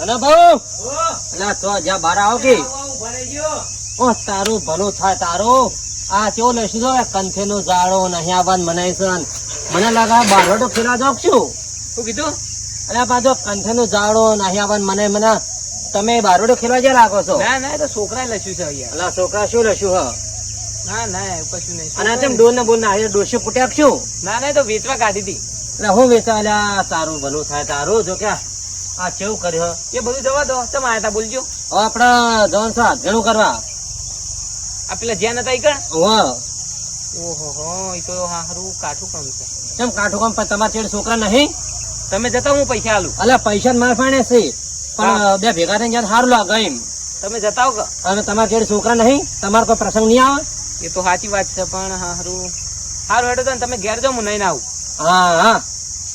અને ભાઉ! એટલે તો જ્યાં બાર આવો કે? ઓ તારું ભલું થાય તારું. આ કેવો લઈશું તો કંથે નું જાળો નહીં આવવાનું મનાય છે મને લાગે બારોડો ફેરા જાવ છું. શું કીધું? અને પાછો કંથે નું જાળો નહીં આવવાનું મને મને. તમે બારોડો ખેલવા જ્યાં લાગો છો? ના ના તો છોકરાએ લસ્યું છે અહીંયા. છોકરા શું લસ્યું હ? ના ના કશું નહીં. અને તેમ ડોલ ને બોલ ના ડોસી ફૂટ્યા આપશું ના ના તો વેચવા કાઢી હતી. એટલે હું વેચવા તારું ભલું થાય તારું. જો કે આ કેવું કર્યો એ બધું જવા દો. તમે આયા તા બોલજો. હવે આપડે જવાનું સાત ઘણું કરવા. આ પેલા જ્યાં નતા ઈ કણ? ઓહો ઈ હો તો હારું કાઠું કામ છે. કેમ કાઠું કામ પણ તમારા ચેડ છોકરા નહીં? તમે જતા હું પૈસા આલું. અલ્યા પૈસા માર ફાણે છે. પણ બે ભેગા થઈને જ્યાં સારું લાગે એમ. તમે જતા હો અને તમારા ચેડ છોકરા નહીં? તમારો કોઈ પ્રસંગ નહીં આવે? એ તો સાચી વાત છે પણ હારું. હારું હેડો તમે ઘેર જાઓ હું નહીં આવું. હા હા.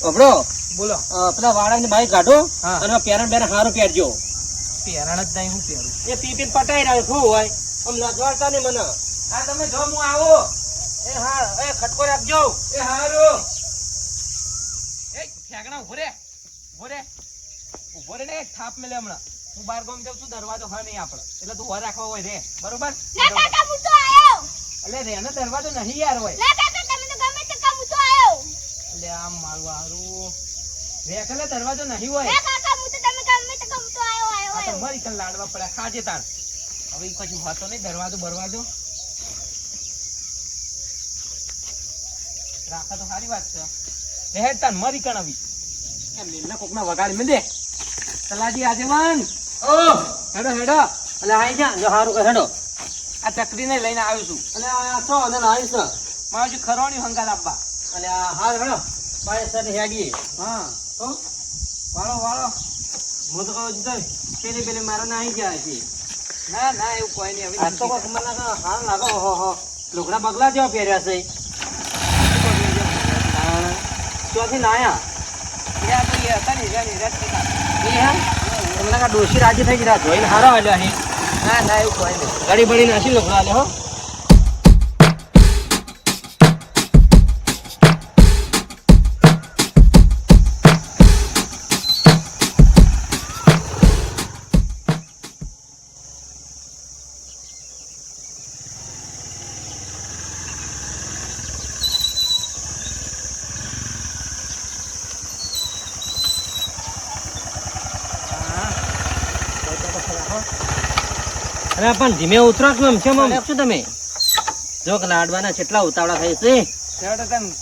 ઓબડો બોલો. પેલા વાળાની બાઈક કાઢો અને પેરણ બેરણ સારું પહેરજો. પહેરણ જ નહીં હું પહેરું. એ પીપીન પટાઈ રહ્યો શું હોય? આમ લજવાડતા ને મને. હા તમે જો હું આવો. એ હા એ ખટકો રાખજો. એ હારો. એ ફેંકણા ઊભો રે. ઊભો રે. ઊભો રે ને થાપ મેલે હમણાં. હું બાર ગમ જાઉં છું દરવાજો હોય નહીં આપણે એટલે તું ઊભા રાખવા હોય રે. બરોબર? ના કાકા હું તો એટલે રે દરવાજો નહીં યાર હોય. ના કાકા તમે તો ગમે તે કામ હું તો આયો. એટલે આમ મારું હારું. રે એટલે દરવાજો નહીં હોય. ના કાકા હું તો તમે ગમે તે કામ આયો આયો આયો. મરી કન લાડવા પડ્યા ખાજે તાર. હવે ઈ કશું હોતો નહીં દરવાજો બરવાજો. રાખા તો સારી વાત છે. હેડ તાન મરી કણ આવી. એમ લીલના કોકમાં વગાડી મેં તલાજી આજેવાન ઓ! હેડો હેડો. અને આઈ જા જો સારું કરે હેડો. આ ચકરીને લઈને આવ્યો છું. અને આ છો અને આવીશ. મારું જે ખરવાણી હંગાત આપવા. અને આ હાર હેડો. મારે સર હેગી હા. હો? વાળો વાળો. હું તો કહું છું પેલી પેલી મારા ના આવી જાય છે. ના ના એવું કોઈ નહીં. હવે આ તો કોક મને હાર લાગે હો લુગડા બગલા જેવા પહેર્યા છે. ચોથી લાયા? એ આ તો એ હતા ને રહ્યા ને રહ્યા જ હતા. એ હા? તમને ડોશી રાજી થઈ ગયા જોઈને હારો આલ્યો અહીં. ના ના એવું કોઈ નહીં. ગળી બળી નાસી લુગડા હો. અરે પણ ધીમે ઉતરો છો એમ કેમ શું તમે? જો લાડવાના કેટલા ઉતાવળા થઈ છે.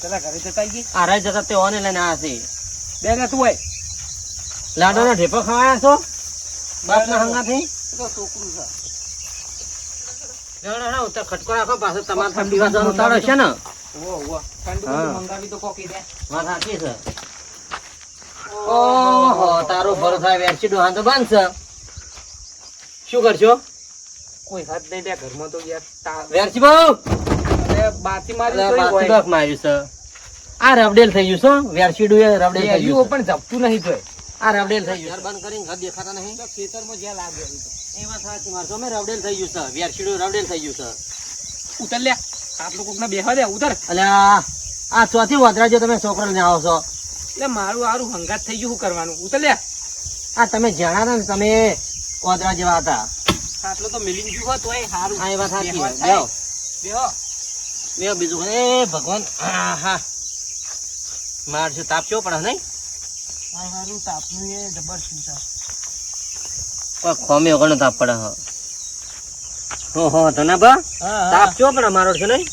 પેલા ઘરે જતા તે ઓને લઈને આ છે. બે ને તું હોય? લાડવાનો ઢેપો ખવાયા છો? હંગાથી? તો છોકરું છે. ના, ના, ના, ખટકો રાખો પાછો તમારે ઠંડી વાસણ ઉતાવળ છે ને. ઓહો, ઓહો. ઠંડુ હા. બધું મંગાવી તો કોકી દે. વાત સાચી છે. ઓહો. તારું ભરો થાય વેરસી ડોહાન તો બાંધશે શું કરશો? કોઈ હાથ નહીં દે ઘરમાં તો યાર વેરસી બહુ અરે બાથી મારી બાકી માર્યું છે. આ રબડેલ થઈ ગયું છે વેરસીડું એ રબડેલ થઈ ગયું પણ જપતું નહીં તો આ રબડેલ થઈ ગયું. બંધ કરીને ઘર દેખાતા નહીં? તો ખેતરમાં જ્યાં લાગે એવું તો. એ વાત સાચી મારશો અમે રબડેલ થઈ ગયું છે. વેરસીડું રબડેલ થઈ ગયું છે. ઉતર લે. આપણું કોકને બેહવા દે ઉતર. અલ્યા આ ચોથી વાદરા જો તમે છોકરો ને આવો છો. એટલે મારું આરું હંગાત થઈ ગયું શું કરવાનું. ઉતર લે. આ તમે જાણા ને તમે વાદરા જેવા હતા. આટલું તો મિલી ગયું હોત તોય સારું. હા એ વાત સાચી બેહો. બીજું એ ભગવાન હા મારશું તાપ કેવો પડે નહીં? આ હારું તાપનું એ જબર છે? કોઈ ખોમી વગરનો તાપ પડે હ. હો હો તને બા હા, તાપ હા. કેવો પડે મારો છે નહીં?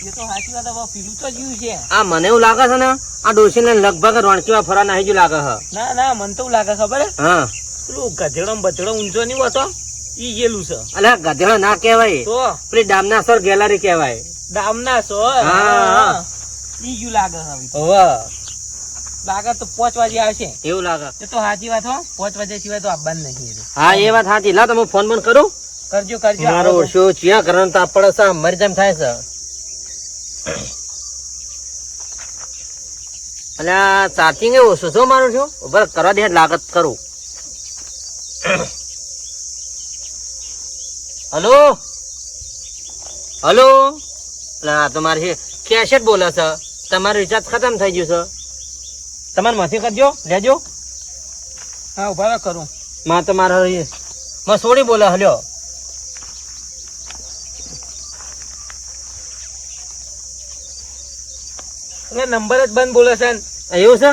એ તો સાચી વાત હવે પીલું તો જ્યું છે. આ મને એવું લાગે છે ને આ ડોસીને લગભગ રોણકીમાં ફરવા નાહી ગયું લાગે હ. ના ના મને તો લાગે ખબર હે? હા. પેલું ગધેડો બધેડો ઊંચો નહીં હોતો? ઈ છે. અલ્યા ગધેડો ના કહેવાય. તો? પેલી ડામનાસર ગેલેરી કહેવાય. છો હા. ઈ ગયું લાગે હવે. હવે. લાગે તો પાંચ વાગે આવશે. એવું લાગે. તો સાચી વાત હો. પાંચ વાગ્યા સિવાય તો આવવાનું નહીં હા એ વાત સાચી. લા તમે ફોન બંધ કરું? કરજો કરજો. મારો ઓછો ચિયા કરવાનું તાપ પડે છે મરી જેમ થાય છે. અલ્યા ચાર્જિંગ એ ઓછો છો મારું છું બરાબર કરવા દે લાગત કરું. હલો? હલો? ના તમારે મારી કેસેટ બોલે છે. તમારું રિચાર્જ ખતમ થઈ ગયું છે. તમારે માથી કરજો લેજો. હા ઊભા કરું. માં તો માં મસોડી બોલે હલ્યો. નંબર જ બંધ બોલે છે ને. એવું છે.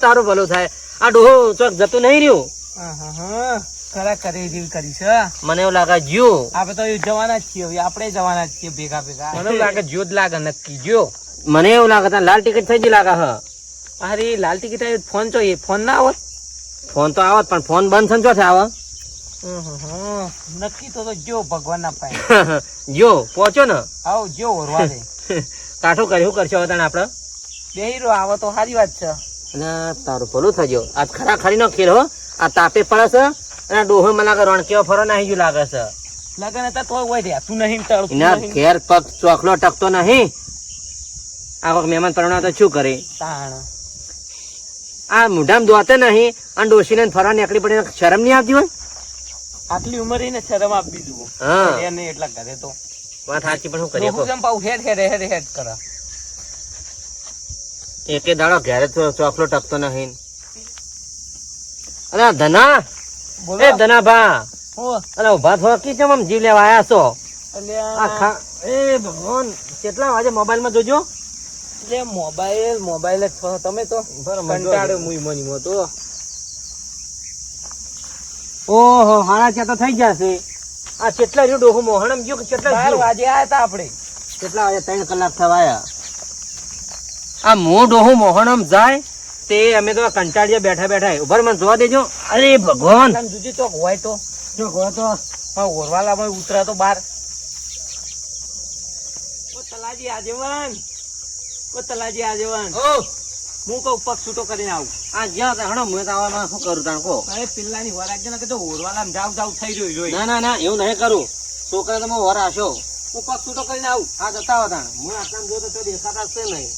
તારું ભલું થાય. આ ડોહો ચોક જતું નહીં રહ્યું. ખરા કરી જેવી કરી છે મને એવું લાગે જ્યું. આપણે તો જવાના જ છીએ હવે આપણે જવાના જ છીએ ભેગા ભેગા. મને એવું લાગે જ્યો જ લાગે નક્કી જ્યો. મને એવું લાગે તાર લાલ ટિકિટ થઈ ગઈ લાગે હ. અરે લાલ ટિકિટ આવી ફોન જોઈએ ફોન ના આવત. ફોન તો આવત પણ ફોન બંધ થયો છે આવે. નક્કી તો તો જો ભગવાન ના પાય. જો પહોંચો ને? આવો જો ઓરવા દે. કાઠું કર્યું શું કરશો તને તાણે આપણે? બે હીરો આવો તો સારી વાત છે. અને તારું ભલું થજો આજ ખરા ખરી નો ખેલ હો. આ તાપે પડે છે અને ડોહો મને રણકેવો ફરો નાહી ગયું લાગે છે. લગન હતા તો હોય રહ્યા તું નહીં તળતું એના ઘેર પગ ચોખલો ટકતો નહીં. આ વખત મહેમાન પરણા તો શું કરે? તાણ. આ મોઢામાં દોતે નહીં અને ડોશીને ફરવા નીકળી પડી શરમ નહીં આવતી હોય? આટલી ઉંમર ને શરમ આપી દીધું હા. એ નહીં એટલા ઘરે તો. વાત સાચી પણ શું કરીએ ડોહું કેમ પાઉ હેડ હેડ હેડ હેડ કરે. એકે દાડો ઘેરે ચોખલો ટકતો નહીં. અરે ધના? એ ધના ભા. અને ઊભા થો કી ચમ આમ જીવ લેવા આયા છો? આ એ ભગવાન કેટલા વાગે મોબાઈલમાં જોજો? લે મોબાઈલ મોબાઈલ જ છો તમે તો. કંટાળે. મુઈ મની મો તો ઓહો હાણા ત્યાં તો થઈ જશે આ કેટલા રહ્યું ડોહું મોહણમ ગયો કે કેટલા બાર? વાગે આયા હતા આપણે કેટલા વાગે? ત્રણ કલાક થવા આયા. આ મો ડોહું મોહણમ જાય? તે અમે તો કંટાળીએ બેઠા બેઠા ઉભર મને જોવા દેજો. અરે ભગવાન! જુજી તો હોય તો. જો ગયો તો ઓરવાલામાં ઉતરા તો બાર. ઓ તલાજી આજેવાન ઓ તલાજી આજેવાન ઓ હું કહું પગ છૂટો કરીને આવું. આ જ્યાં તા હણો મેં તો આવામાં શું કરું તાણ કો અરે પિલ્લાની વરાગ ને કીધું ઓરવાલામાં જાવ જાવ થઈ રહ્યો જોઈ ના ના ના એવું નહીં કરું. છોકરા તમે વર આશો હું પગ છૂટો કરીને આવું. હા જતા હોય તાણ. હું આટલા જો તો દેખાતા જ છે નહીં.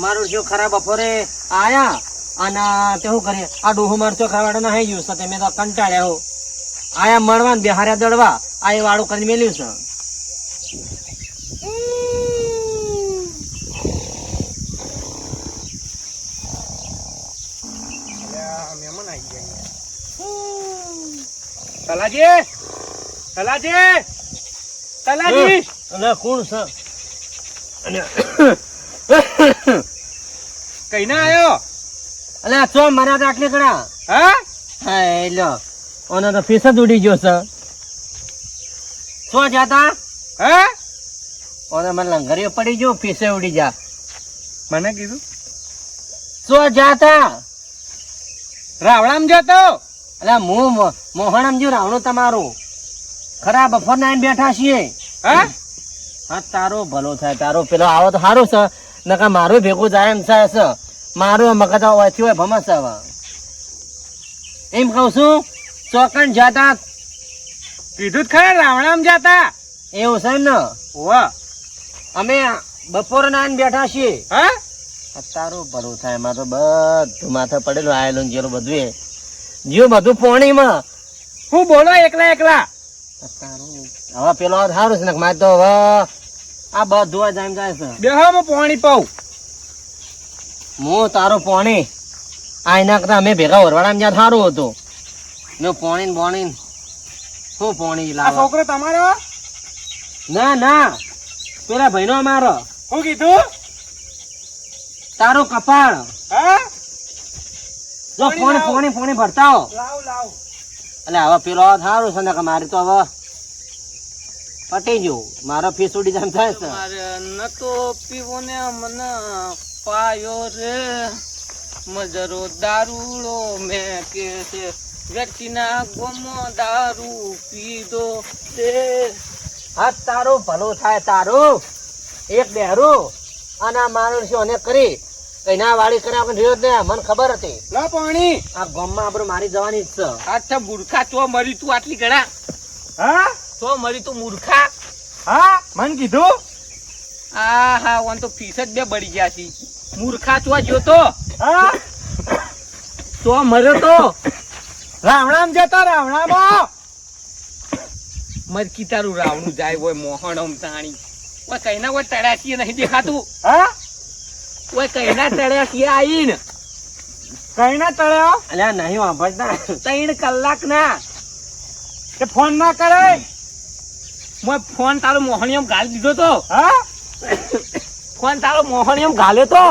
મારું જો ખરાબ બપોરે આયા અને તે શું કરીએ આ ડોહો મારચો ખાવાડો ના ગયું છે તે મેં તો કંટાળ્યા હો. આયા મળવા ને બિહાર્યા દળવા આ એ વાળું કરીને મેલ્યું છે. મહેમાન આવી ગયા તલાજી તલાજી. તલાજી અને કોણ છે? અને કઈ ના આવ્યો અલે ચો મારા તો કડા હા? હા ઓનો તો ફીસ જ ઉડી ગયો છે. ચો જાતા? હે? ઓને મને લંગરીઓ પડી ગયો ફીસે ઉડી જા મને કીધું? ચો જાતા? રાવણામ જતો? અલે હું મોહણમ જો રાવણું તમારું. ખરા બફોર ના બેઠા છીએ. હા? હા તારો ભલો થાય તારો પેલો આવો તો સારું છે. નકા મારું ભેગું જાય એમ છે. મારું મગજ ઓછી હોય ભમસ હવે એમ કહું છું ચોકણ જતા કીધું જ ખરા રાવણામ જતા. એવું છે ને? વાહ અમે બપોર ના બેઠા છીએ. હા? આ તારું ભલું થાય મારે તો બધું માથે પડેલું આયેલું જેલું બધું એ જીવ બધું પોણીમાં. હું બોલો એકલા એકલા. હવે પેલો સારું છે ને મારે તો હવે આ બધું જ એમ જાય છે. બેહો હું પાણી પાઉં. હું તારો પોણી. આ એના કરતા અમે ભેગા વરવાડામાં જ્યાં સારું હતું. ને પોણી ને પોણી શું પોણી લાવો છોકરો તમારો? ના ના. પેલા ભાઈનો અમારો. શું કીધું? તારું કપાળ. હા? જો પોણી પોણી. પોણી ભરતા હો. લાવ લાવ. એટલે હવે પેલો સારું છે ને મારી તો હવે પટી જો મારો ફીસ ઉડી જાય થાય છે. મારે નતો પીવો ને મને પાયો રે મજરો દારૂડો મેં કે છે. વ્યક્તિના ગોમો દારૂ પીધો તે હા તારો ભલો થાય તારો. એક બેહરું. અને આ મારું શું અને કરી. કઈના વાળી કરે આપણે રહ્યો ને મને ખબર હતી. લા પાણી. આ ગોમમાં આપણે મારી જવાની જ છે. આછા મૂર્ખા ચો મરી તું આટલી ગણા હા? ચો મરી તું મૂર્ખા. હા મન કીધું? આ હા વન તો ફીસ જ બે બળી ગયા છે. મૂર્ખા ચો જો તો હા. તો મર્યો તો. રાવણામ જતો રાવણામાં. મરકી તારું રાવણું જાય હોય મોહણમ તાણી. ઓય કઈના કોઈ તળાશી નહીં દેખાતું? હા? ઓય કઈના તળાશી આવીને કઈ ના તળ્યો? અલ્યા નહીં વાપરતા ત્રણ કલાક ના તે ફોન ના કરે મેં ફોન તારો મોહણીયમ ગાલી દીધો તો. હા? ફોન તારો મોહણીયમ ગાલ્યો તો.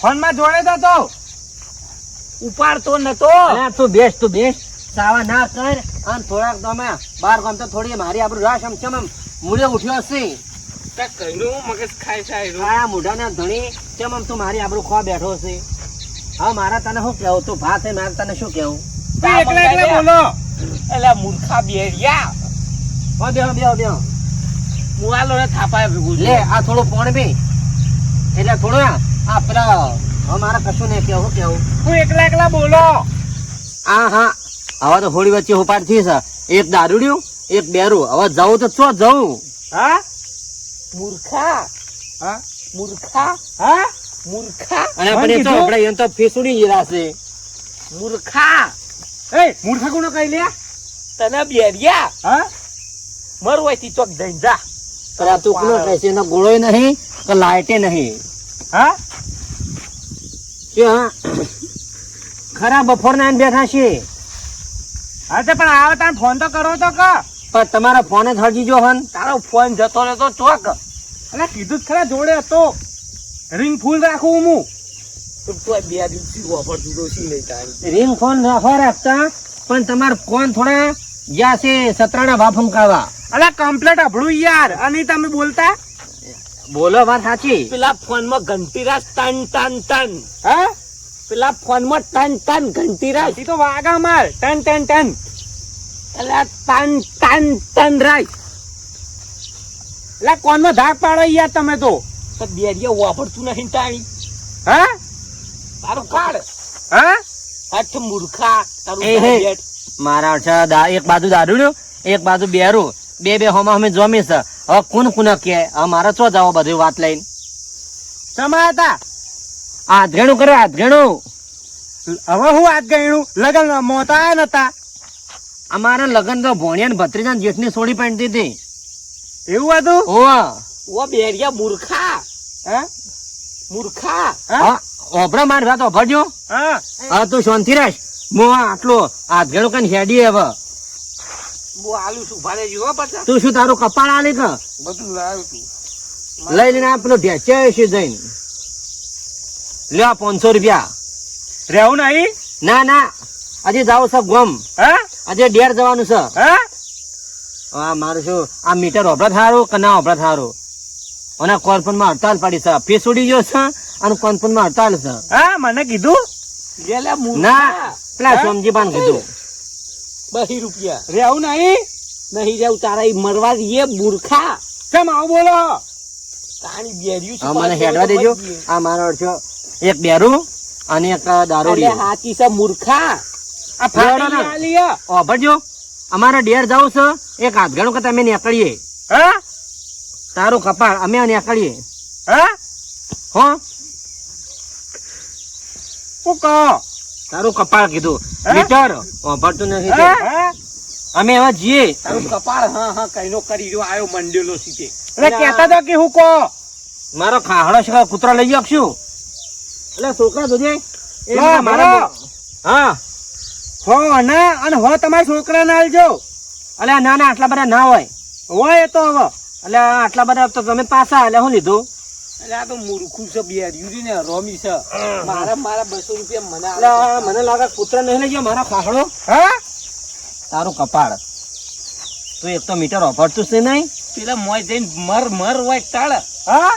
ફોનમાં જોડે તો ઉપાડતો નતો. અલ્યા તું બેસ તું બેસ. સાવા ના કર. અને થોડાક તમે બાર ગામ તો થોડી મારી આપણું રાશ આમ ચમ આમ મૂળે ઉઠ્યો હશે. કાંઈક મગજ ખાય છે. આ મોઢાના ધણી. ચમ આમ તું મારી આપણું ખવા બેઠો છે હા મારા તને શું કેવું તું ભાત છે મારે તને શું કેવું તું એકલા એકલા બોલો. એલા મૂર્ખા બેરિયા. હો બેહો બેહો બેહો. મુવાલો ને થાપાય ભેગું લે આ થોડું પોણ બી. એટલે થોડું આ આ પેલા હવે કશું નહીં કેવું કેવું તું એકલા એકલા બોલો. આ હા હવે તો હોળી વચ્ચે ઉપાડ થઈ છે. એક દારૂડ્યું એક બેરું. હવે જવું તો ચો જવું. હા? મૂર્ખા. હા? મૂર્ખા? હા? મૂર્ખા? અને આપણે તો આપણે એમ તો ફેસુડી જીરા છે. મૂર્ખા. એ મૂર્ખા કોનો કહી લે તને બેરિયા. હા? મર હોય તી ચોક જઈને જા. પણ તું કોનો કહે છે એનો ગોળો નહીં કે લાઇટે નહીં. હા? કે હા ખરા બપોરના બેઠા છીએ હા તે પણ આવે તાર ફોન તો કરો તો કા. પણ તમારા ફોન જ જો હન. તારો ફોન જતો રહેતો ચોક. એટલે કીધું જ ખરા જોડે હતો. રિંગ ફૂલ રાખું હું. રિંગ ફોન રાખવા રાખતા પણ તમારો ફોન થોડા જ્યાં છે સતરાના ફંકાવા અલા કમ્પ્લેટ અભળું યાર. અને તમે બોલતા? બોલો વાત સાચી. પેલા ફોનમાં ઘંટીરાજ ટન ટન ટન હા? પેલા ફોનમાં ટન ટન ઘંટીરાજ. ઈ તો વાગા માર. ટન ટન ટન એટલે ટન ટન ટન રાજ કોનમાં ધાક પાડો યાર તમે તો? તો બેરિયા વાપરતું નહીં તાણી. હા? તારું કાઢ હા? હઠ મૂર્ખા તારું મારા અર્થા એક બાજુ દારૂડ્યું એક બાજુ બેરું. બે બે હોમાં અમે જમી છે. હવે કોણ કોને કે? મારે ચો જાવ બધી વાત લઈને? સમા હતા. આ હાથગેણું કરે હાથગેણું હવે હું આજ ગયણું લગન મોતા નતા. અમારા લગન તો ભોણિયા ને ભત્રીજા ને જેઠની સોડી પાડી દીધી એવું હતું? ઓ બેરિયા મૂર્ખા. હે? મૂર્ખા. હા. ઓભરા માર વાત ઓભરજો હા તું શાંતિ રાખ. હું આ આટલો હાથગેણું કઈ હેડી હવે. તું શું તારું કપાળ આલે કે? બધું લાવ્યો તું. લઈ લઈને આ પેલો ઢેચે છે જઈને. લ્યો પાંચસો રૂપિયા. રહેવું નહીં? ના ના. આજે જાવ છે ગમ. હા? આજે ડેર જવાનું છે. હા? આ મારું શું? આ મીટર ઓભરા થારું કે ના ઓભરા થારું અને કોર્પનમાં હડતાલ પાડી છે. ફીસ ઉડી ગયો છે. અને કોર્પનમાં હડતાલ છે હા મને કીધું? લે લે ના પેલા હા? સોમજી પાન કીધું. બહી રૂપિયા. રહેવું નહીં? નહીં રહેવું તારા એ મરવા દઈએ બુરખા કેમ આવું બોલો? તાણી બેર્યું છે મને હેડવા દેજો. આ મારો અડધો એક બેરું અને એક દારૂડી હાચી છે મૂર્ખા. આ ના, ના. આલી ઓભરજો અમારે ડેર જાવ છે એક હાથગણું કે તમે નીકળીએ. હા? તારું કપાળ અમે નીકળીએ. હા? હો? કહો તારું કપાળ કીધું. મીટર? ઓભરતું નથી તે. અમે એવા જઈએ તારું કપાળ હા હા કઈનો કરી રહ્યો આયો મંડેલો સીતે એટલે કહેતા તો કે હું કો. મારો ખાહડો છે કૂતરો લઈ શકશું એટલે છોકરા જોજે. મારા હા. હો અને અને હો તમારા છોકરાને આલજો. અલ્યા ના ના આટલા બધા ના હોય. હોય એ તો હવે. એટલે આટલા બધા તો તમે પાછા એટલે હું લીધું? એટલે આ તો મૂર્ખું છે બેરિયું ને રોમી છે. મારા મારા બસો રૂપિયા મને એટલે આલે. આ મને લાગે કૂતરા નહીં લઈ ગયો મારો ખાહડો હા? તારું કપાળ. તું એક તો મીટર ઓફરતું છે નહીં? પેલા મોય જઈને મર મર હોય ટાળ હા?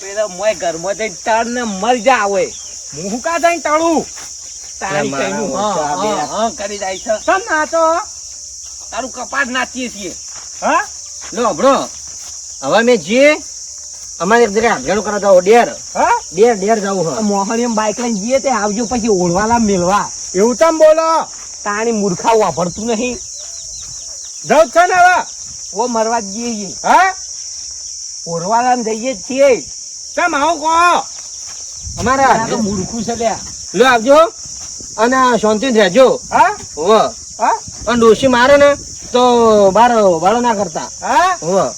પેલા મોય ઘરમાં જઈને ટાળ ને મર જા હોય હું હું કા જઈને ટાળું તારી હા કરી જાય છે. સમ નાચો? તારું કપાળ નાચીએ છીએ. હા? લો બરો. હવે મેં જઈએ અમારે એક જગ્યાએ હાથગણું કરવા જાવ ડેર. હા? ડેર ડેર જવું હા મોહણીયમ બાઇક લઈને જઈએ તે આવજો પછી ઓળવાલા મેળવા. એવું તમ બોલો? તાણી મૂર્ખા વાપરતું નહીં. જાઉં જ છે ને હવે. ઓ મરવા જ જઈએ હા? ઓળવાલા જઈએ છીએ. તમ આવું કહો? અમારા તો મૂર્ખું છે લ્યા. લો આવજો. અને શાંતિ રહેજો. હા? હોવ. હા? અને ડોશી મારે ને તો બાર વાળો ના કરતા. હા? હોવ.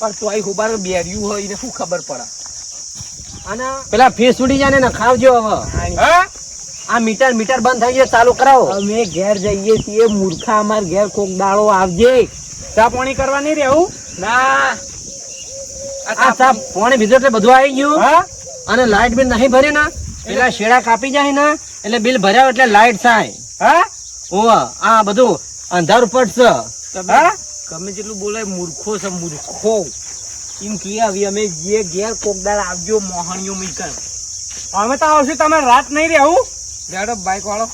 પણ તોય હુબાર બેર્યું હોય ને શું ખબર પડે? અને પેલા ફીસ ઉડી જાય ને ખાવજો હવે. આ મીટર મીટર બંધ થઈ ગયો ચાલુ કરાવો. અમે ઘેર જઈએ છીએ મૂર્ખા અમાર ઘેર કોક દાળો આવજે. ચા પાણી કરવા નહીં રહેવું ના. આ સાપ પાણી. ભીધું એટલે બધું આવી ગયું. અને લાઈટ બિલ નહીં ભર્યું ને પેલા શેડા કાપી જાય ને એટલે બિલ ભર્યા એટલે લાઈટ થાય. હા? ઓવા આ બધું અંધારું પડશે. હા? ગમે જેટલું બોલાય મૂર્ખો છે મૂર્ખો. એમ કે આવી અમે જે ઘેર કોકદાર આવજો મોહણીઓ મીકર અમે તો આવશે તમે રાત નહીં રહેવું ગાડો બાઈક વાળો.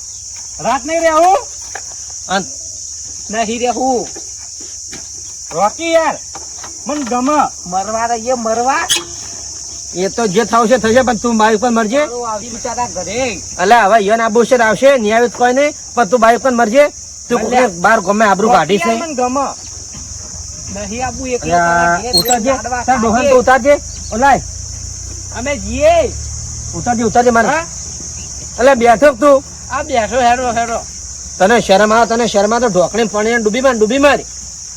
રાત નહીં રહેવું નહીં રહેવું રોકી યાર. મને ગમે. મરવા રહીએ મરવા. એ તો જે થશે થશે પણ તું બાઈક પર મરજે. આવી બિચારા ઘરે. અલે હવે યન આબુ આવશે નિયાવિત કોઈ નહીં પણ તું બાઈક પર મરજે. તું બાર ગમે આબરૂ કાઢી છે ગમે. નહીં આપવું એકલો અલ્યા, તારા ઘેર ઉતારજે. તાર ડોહાને તો ઉતારજે. ઓલાય. અમે જઈએ. ઉતારજે ઉતારજે મારે. એટલે બેઠો તું? આ બેઠો હેરો હેરો તને શરમ આવે તને શરમ આવે તો ઢોકળી પાણી ડૂબી માર ડૂબી મારી.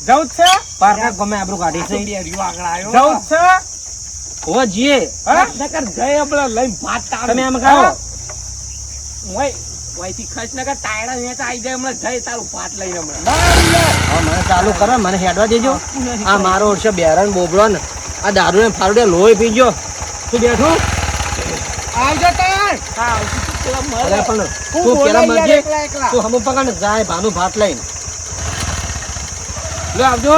જવું છે? પારકા ગમે આબરૂ કાઢી છે. આગળ આવ્યો. જવું છે. હોવા જીએ નકર જય આપણે લઈને ભાત તમે આમ ખાઓ. ઓય ઓયથી ખસ નકર ટાયડા નેતા આઈ જાય હમણાં. જય તારું ભાત લઈને હમણાં. મને ચાલુ કરો મને હેડવા દેજો. આ મારો ઓરછો બેરણ બોબડો ને આ દારૂ ને ફારૂડે લોહી પીજો તું બેઠું. આવજો તાર. તું અરે પણ તું પેલા મરજે. તું હમું પકડ જાય ભાનું ભાત લઈને. લે આવજો.